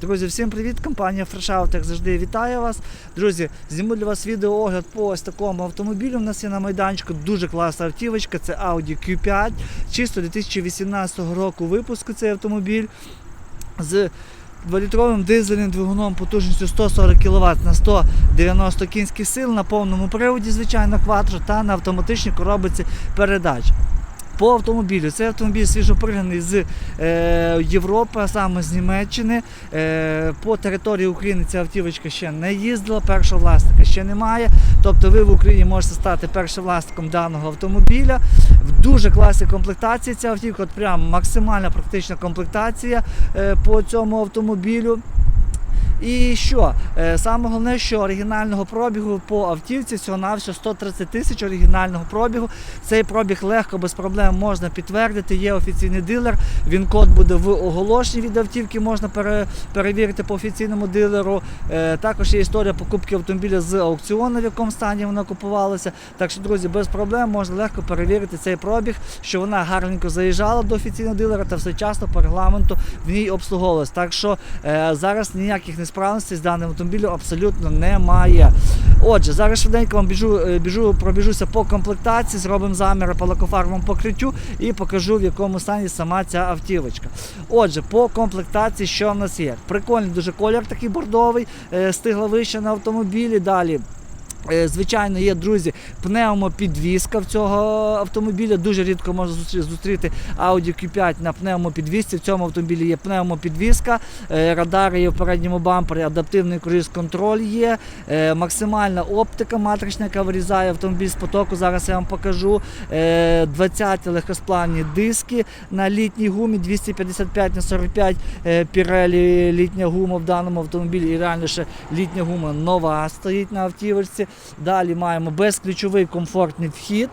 Друзі, всім привіт! Компанія FreshOut, як завжди, вітаю вас. Друзі, зніму для вас відеоогляд по ось такому автомобілю. У нас є на майданчику дуже класна автівочка. Це Audi Q5. Чисто 2018 року випуску цей автомобіль з 2-літровим дизельним двигуном потужністю 140 кВт на 190 кінських сил на повному приводі, звичайно, квадро та на автоматичній коробиці передач. По автомобілю. Цей автомобіль свіжопригнаний з е, Європи, саме з Німеччини. Е, по території України ця автівочка ще не їздила, першого власника ще немає. Тобто ви в Україні можете стати першим власником даного автомобіля. В дуже класній комплектації ця автівка, от прям максимальна практична комплектація е, по цьому автомобілю. І що? Е, Саме головне, що оригінального пробігу по автівці всього навсього 130 тисяч оригінального пробігу. Цей пробіг легко, без проблем можна підтвердити. Є офіційний дилер. Він код буде в оголошенні від автівки, можна перевірити по офіційному дилеру. Е, Також є історія покупки автомобіля з аукціону, в якому стані вона купувалася. Так що, друзі, без проблем можна легко перевірити цей пробіг, що вона гарненько заїжджала до офіційного дилера та всечасно по регламенту в ній обслуговувалась. Так що е, зараз ніяких несправностей з даним автомобілем абсолютно немає. Отже, зараз швиденько вам біжу, е, біжу, пробіжуся по комплектації, зробимо заміри по лакофарбовому покриттю і покажу, в якому стані сама ця автівочка. Отже, по комплектації, що в нас є? Прикольний дуже колір такий бордовий, е, стигла вище на автомобілі. Далі. Е, Звичайно, є друзі, пневмопідвізка в цього автомобіля. Дуже рідко можна зустріти Audi Q5 на пневмопідвізці. В цьому автомобілі є пневмопідвізка, е, радари є в передньому бампері, адаптивний круїз-контроль є, е, максимальна оптика матрична, яка вирізає автомобіль з потоку. Зараз я вам покажу. Е, 20 легкосплавні диски на літній гумі, 255 на 45 е, Pirelli літня гума в даному автомобілі. І реально ще літня гума нова стоїть на автівочці. Далі маємо безключовий комфортний вхід.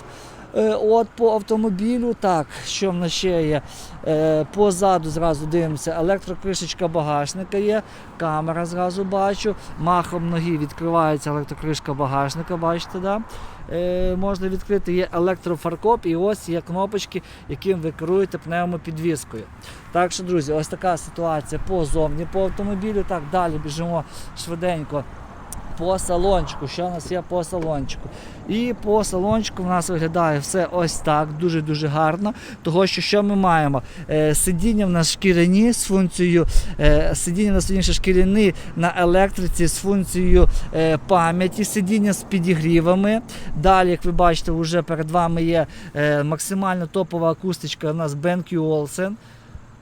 е, От по автомобілю. Так, що в нас ще є? Е, позаду зразу дивимося, електрокришечка багажника є, камера зразу бачу. Махом ноги відкривається електрокришка багажника, бачите, да? е, можна відкрити. Є електрофаркоп і ось є кнопочки, яким ви керуєте пневмопідвіскою. Так що, друзі, ось така ситуація позовні по автомобілю. Так, далі біжимо швиденько по салончику. Що у нас є по салончику? І по салончику в нас виглядає все ось так, дуже-дуже гарно. Того, що що ми маємо? Е, сидіння в нас шкіряні з функцією, е, сидіння в нас шкіряні на електриці з функцією е, пам'яті, сидіння з підігрівами. Далі, як ви бачите, вже перед вами є е, максимально топова акустичка у нас BenQ Olsen.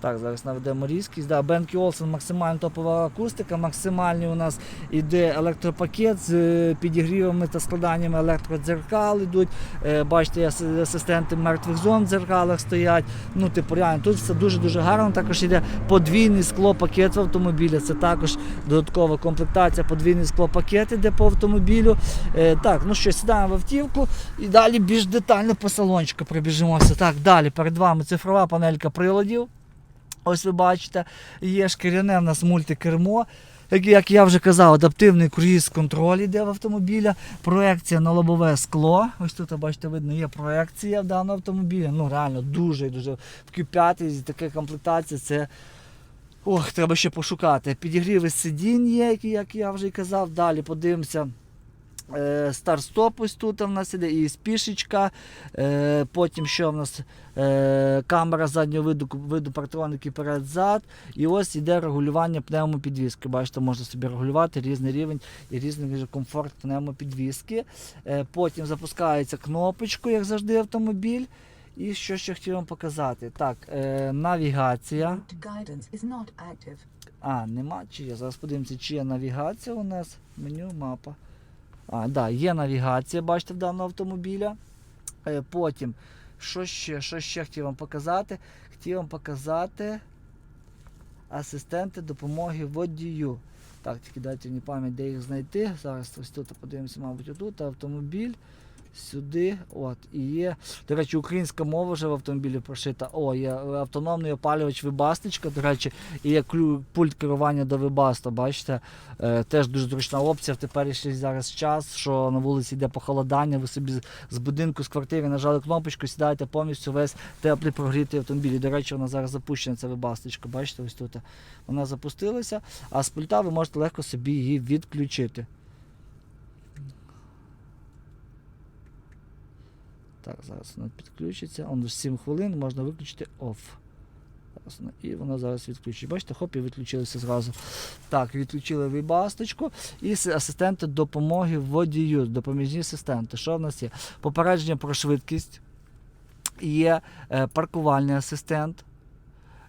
Так, зараз наведемо різкість. Да, BenQ Olsen максимально топова акустика, максимальний у нас іде електропакет з е, підігрівами та складаннями електродзеркал ідуть. Е, Бачите, асистенти мертвих зон в дзеркалах стоять. Ну, типу, реально, тут все дуже-дуже гарно. Також йде подвійний склопакет в автомобілі. Це також додаткова комплектація, подвійний склопакет іде по автомобілю. Е, Так, ну що, сідаємо в автівку і далі більш детально по салончику пробіжимося. Так, далі перед вами цифрова панелька приладів. Ось ви бачите, є шкіряне в нас мультикермо. Як, я вже казав, адаптивний круїз-контроль іде в автомобіля, проекція на лобове скло. Ось тут, бачите, видно, є проекція в даному автомобілі. Ну, реально, дуже дуже. В Q5 з такої це. Ох, треба ще пошукати. Підігріви сидінь є, як я вже і казав. Далі подивимося. Е, Старт-стоп ось тут у нас іде і спішечка. Е, потім що в нас е, камера заднього виду, виду партроники перед-зад. І ось іде регулювання пневмопідвіски. Бачите, можна собі регулювати різний рівень і різний комфорт пневмопідвіски. Потім запускається кнопочку, як завжди, автомобіль. І що ще хотів вам показати? Так, е, навігація. А, нема чи є. Зараз подивимося, чи є навігація у нас. Меню, мапа. А, да, є навігація, бачите, в даного автомобіля. Е, потім, що ще, що ще хотів вам показати? Хотів вам показати асистенти допомоги водію. Так, тільки дайте мені пам'ять, де їх знайти. Зараз ось тут подивимося, мабуть, отут автомобіль. Сюди, от, і є. До речі, українська мова вже в автомобілі прошита. О, є автономний опалювач Вибасточка, до речі, і є пульт керування до Вибаста. Бачите, е, теж дуже зручна опція в теперішній зараз час, що на вулиці йде похолодання. Ви собі з- будинку, з квартири нажали кнопочку, сідаєте повністю весь теплий прогрітий автомобіль. І, До речі, вона зараз запущена, ця Вибасточка. Бачите, ось тут. Вона запустилася, а з пульта ви можете легко собі її відключити. Так, зараз вона підключиться. Он 7 хвилин можна виключити off. Вона- І воно зараз відключить. Бачите, хоп, і відключилися зразу. Так, відключили вибасточку. І асистенти допомоги водію, допоміжні асистенти. Що в нас є? Попередження про швидкість. Є е, паркувальний асистент.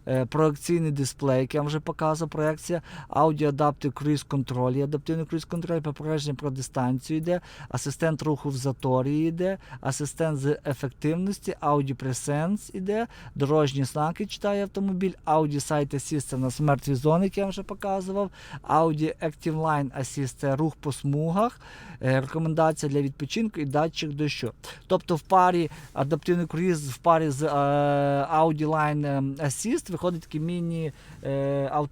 Е, Проекційний дисплей, який я вам вже показував, проекція, аудіоадаптив круїз контроль, є адаптивний круїз контроль, попередження про дистанцію йде, асистент руху в заторі йде, асистент з ефективності, Presence іде, дорожні знаки читає автомобіль, Audi Sight Assist в нас зони, які я вам вже показував, Audi Active Line Assist це рух по смугах, е, рекомендація для відпочинку і датчик дощу. Тобто в парі адаптивний круїз в парі з е, Audi Line ем, Assist виходить такий міні е,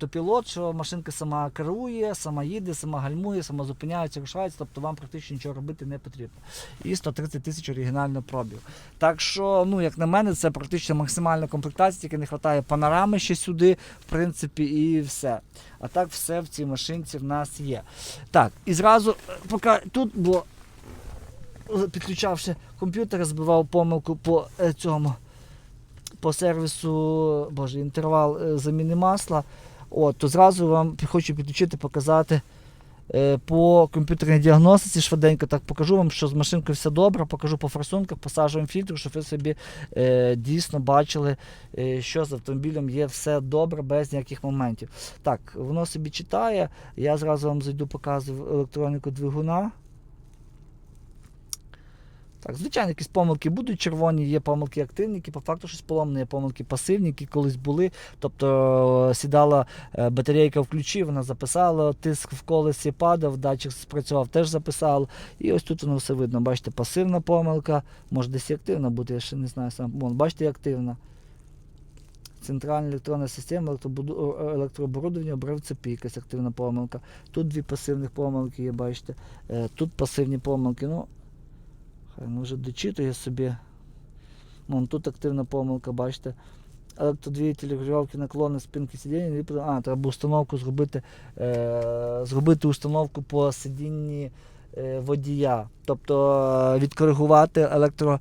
що машинка сама керує, сама їде, сама гальмує, сама зупиняється, рушається, тобто вам практично нічого робити не потрібно. І 130 тисяч оригінально пробіг. Так що, ну, як на мене, це практично максимальна комплектація, тільки не вистачає панорами ще сюди, в принципі, і все. А так все в цій машинці в нас є. Так, і зразу, е, поки тут, бо підключавши комп'ютер, збивав помилку по е, цьому по сервісу, боже, інтервал е, заміни масла. От, то зразу вам хочу підключити, показати е, по комп'ютерній діагностиці швиденько так покажу вам, що з машинкою все добре, покажу по форсунках, по сажовим фільтру, щоб ви собі е, дійсно бачили, е, що з автомобілем є все добре, без ніяких моментів. Так, воно собі читає. Я зразу вам зайду, показую електроніку двигуна. Так, звичайно, якісь помилки будуть червоні, є помилки активні, які по факту щось поломане, є помилки пасивні, які колись були. Тобто е, сідала е, батарейка в ключі, вона записала, тиск в колесі падав, датчик спрацював, теж записав. І ось тут воно все видно. Бачите, пасивна помилка, може десь і активна бути, я ще не знаю сам. Вон, бачите, активна. Центральна електронна система е, електрооборудовання обрив цепі, якась активна помилка. Тут дві пасивних помилки є, бачите. Е, Тут пасивні помилки. Ну, хай ну вже дочитує собі. Ну, тут активна помилка, бачите. Електродвигатель регулювання наклони спинки сидіння. А, треба установку зробити, е, зробити установку по сидінні е, водія. Тобто е, відкоригувати електро.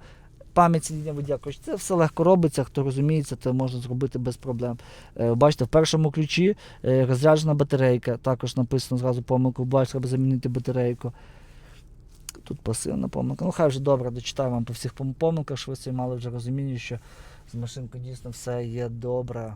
Пам'ять сидіння водія. Коротше, це все легко робиться, хто розуміється, це можна зробити без проблем. Е, бачите, в першому ключі е, розряджена батарейка. Також написано зразу помилку, бачите, треба замінити батарейку. Тут пасивна помилка. Ну, хай вже добре, дочитаю вам по всіх помилках, що ви собі мали вже розуміння, що з машинкою дійсно все є добре.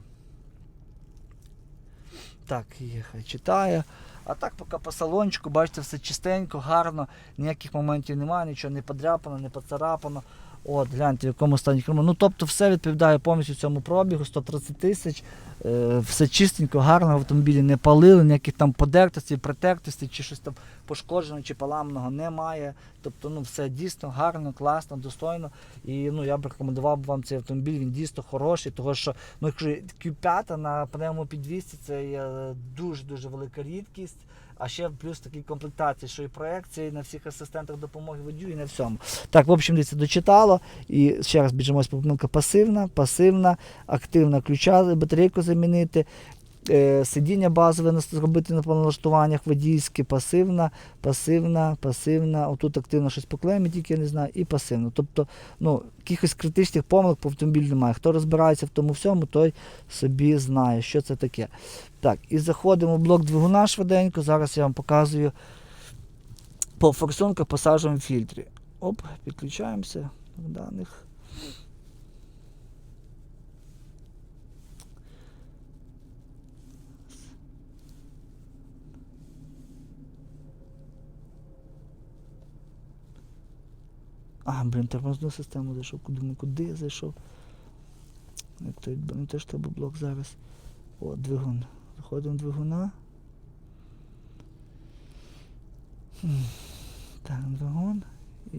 Так, є, хай читає. А так, поки по салончику, бачите, все чистенько, гарно, ніяких моментів немає, нічого не подряпано, не поцарапано. От, гляньте, в якому стані кермо. Ну, тобто все відповідає повністю цьому пробігу, 130 тисяч, е, все чистенько, гарно, автомобілі не палили, ніяких там подертостей, притертостей, чи щось там пошкодженого чи поламаного немає. Тобто, ну, все дійсно гарно, класно, достойно. І ну, я б рекомендував вам цей автомобіль, він дійсно хороший, тому що ну, якщо Q5 на пневмопідвісці це є дуже-дуже велика рідкість. А ще плюс такі комплектації, що і проекції на всіх асистентах допомоги водію і на всьому. Так, в общем, дивіться, дочитало. І ще раз біжимось помилка пасивна, пасивна, активна ключа, батарейку замінити. Е, Сидіння базове зробити на налаштуваннях водійське, пасивна, пасивна, пасивна. Отут активно щось по клемі, тільки я не знаю, і пасивно. Тобто, ну, якихось критичних помилок по автомобілю немає. Хто розбирається в тому всьому, той собі знає, що це таке. Так, і заходимо в блок двигуна швиденько. Зараз я вам показую по форсунках по сажовому фільтрі. Оп, підключаємося до даних. А, блін, тормозну систему зайшов, думаю, куди я зайшов. Не ну, теж треба блок зараз. О, двигун. Заходимо двигуна. Так, двигун і...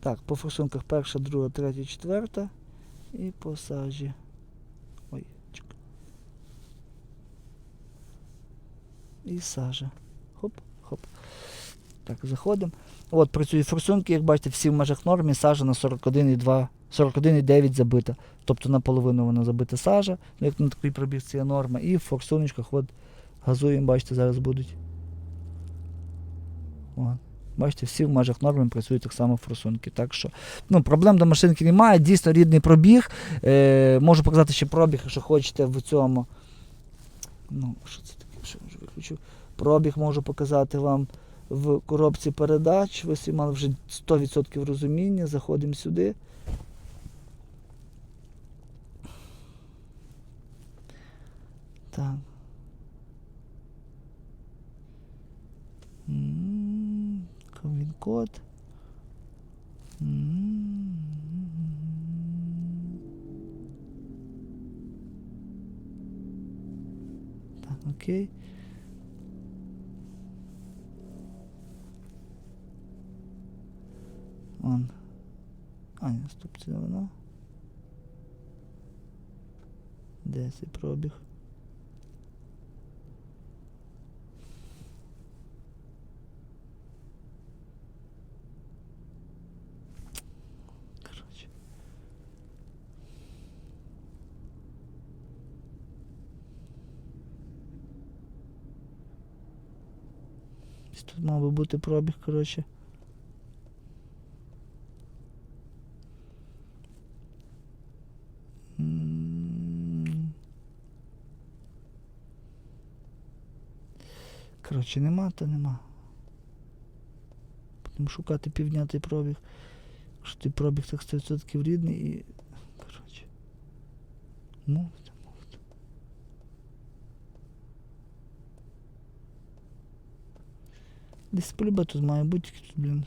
Так, по форсунках перша, друга, третя, четверта і по сажі. Ой, чекай. І сажа. Хоп, хоп. Так, заходимо. От працюють форсунки, як бачите, всі в межах норми, сажа на 41,2, 41,9 забита. Тобто наполовину вона забита сажа, ну, як на такий пробіг це є норма. І в форсуночках от газуємо, бачите, зараз будуть. От. Бачите, всі в межах норми працюють так само форсунки. Так що ну, проблем до машинки немає. Дійсно рідний пробіг. Е, можу показати ще пробіг, якщо хочете в цьому. Ну, що це таке? Що я вже виключив? Пробіг можу показати вам в коробці передач. Ви всі мали вже 100% розуміння. Заходимо сюди. Так. Він код. Так, окей. Он. А, ні, стоп, це не вона. Де цей пробіг? Коротше. Тут мав би бути пробіг, коротше. Коротше, нема, то нема. Будемо шукати півнятий пробіг. Якщо ти пробіг так 100% рідний і. Коротше. Мовте, мовте. Десь полюбе тут має бути, тут, блін.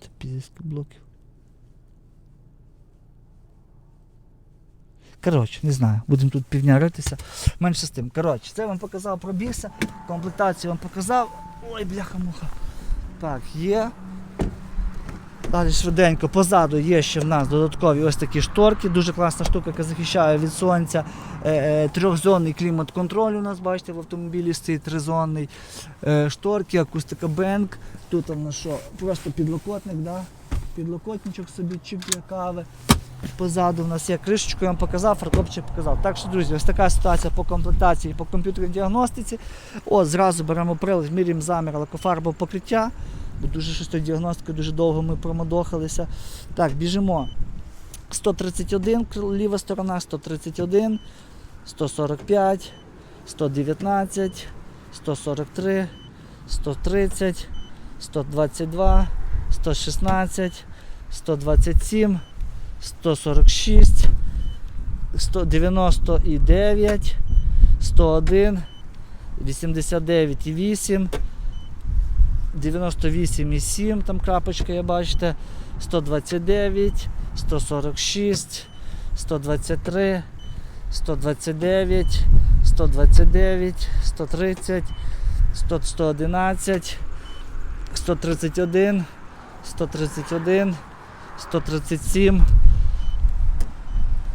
Це піздецькі блоків. Коротше, не знаю, будемо тут півдня ритися. Менше з тим. Коротше, це вам показав, пробігся, комплектацію вам показав. Ой, бляха-муха. Так, є. Далі швиденько, позаду є ще в нас додаткові ось такі шторки. Дуже класна штука, яка захищає від сонця. Е, е, трьохзонний клімат-контроль у нас, бачите, в автомобілі стоїть тризонний. Е, шторки, акустика бенк. Тут у нас що? Просто підлокотник, да? підлокотничок собі, чіп для кави. Позаду в нас є кришечку, я вам показав, фаркопчик показав. Так що, друзі, ось така ситуація по комплектації, по комп'ютерній діагностиці. От, зразу беремо прилад, міряємо замір лакофарбового покриття. Бо дуже щось тою діагностикою дуже довго ми промодохалися. Так, біжимо. 131 ліва сторона, 131, 145, 119, 143, 130, 122, 116, 127, 146, 199, 101, 89,8, 98,7, там крапочка, є, бачите, 129, 146, 123, 129, 129, 130, 100, 111, 131, 131, 137,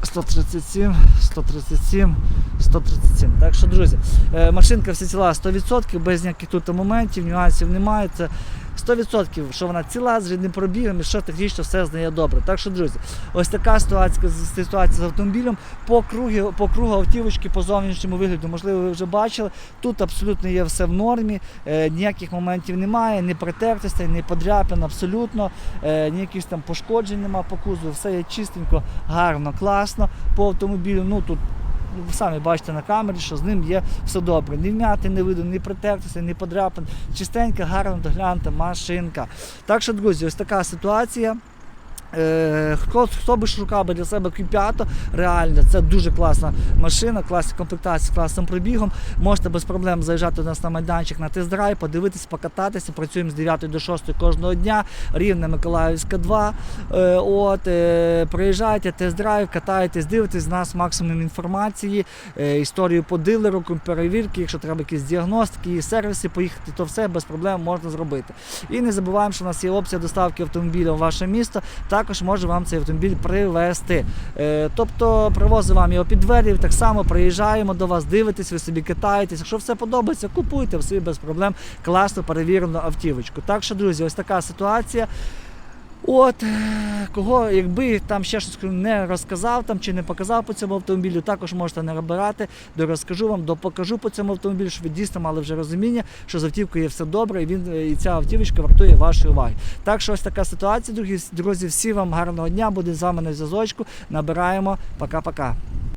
137, 137, 137. Так що, друзі, е, машинка всі ціла 100%, без ніяких тут моментів, нюансів немає. Це 100%, що вона ціла, з рідним пробігом і що технічно все знає добре. Так що, друзі, ось така ситуація, ситуація з автомобілем. По кругу, по кругу автівочки, по зовнішньому вигляду, можливо, ви вже бачили. Тут абсолютно є все в нормі, е, ніяких моментів немає, ні притертостей, ні подряпин, абсолютно, е, ніяких там пошкоджень немає по кузову, все є чистенько, гарно, класно по автомобілю. Ну тут ви самі бачите на камері, що з ним є все добре. Ні вмяти, не видно, ні протертися, ні подряпин. Чистенька, гарно доглянута машинка. Так що, друзі, ось така ситуація. Е, Хто, хто би шукав би для себе Q5, реально це дуже класна машина, класні комплектації з класним пробігом. Можете без проблем заїжджати до нас на майданчик на тест-драйв, подивитись, покататися. Працюємо з 9 до 6 кожного дня. Рівне Миколаївська 2. Е, От, е, приїжджайте, тест-драйв, катаєтесь, дивитесь з нас максимум інформації, історію по дилеру, перевірки, якщо треба якісь діагностики, сервіси, поїхати, то все без проблем можна зробити. І не забуваємо, що у нас є опція доставки автомобіля в ваше місто. Також може вам цей автомобіль привезти. Е, тобто привозимо вам його під двері, так само приїжджаємо до вас, дивитесь, ви собі китаєтесь. Якщо все подобається, купуйте собі без проблем класно перевірену автівочку. Так що, друзі, ось така ситуація. От е, кого, якби там ще щось не розказав там чи не показав по цьому автомобілю, також можете не набирати, дорозкажу вам, допокажу по цьому автомобілю, щоб ви дійсно мали вже розуміння, що з автівкою є все добре, і він е, і ця автівочка вартує вашої уваги. Так що ось така ситуація, друзі. Друзі, всі вам гарного дня, буде з вами на зв'язочку. Набираємо. Пока-пока.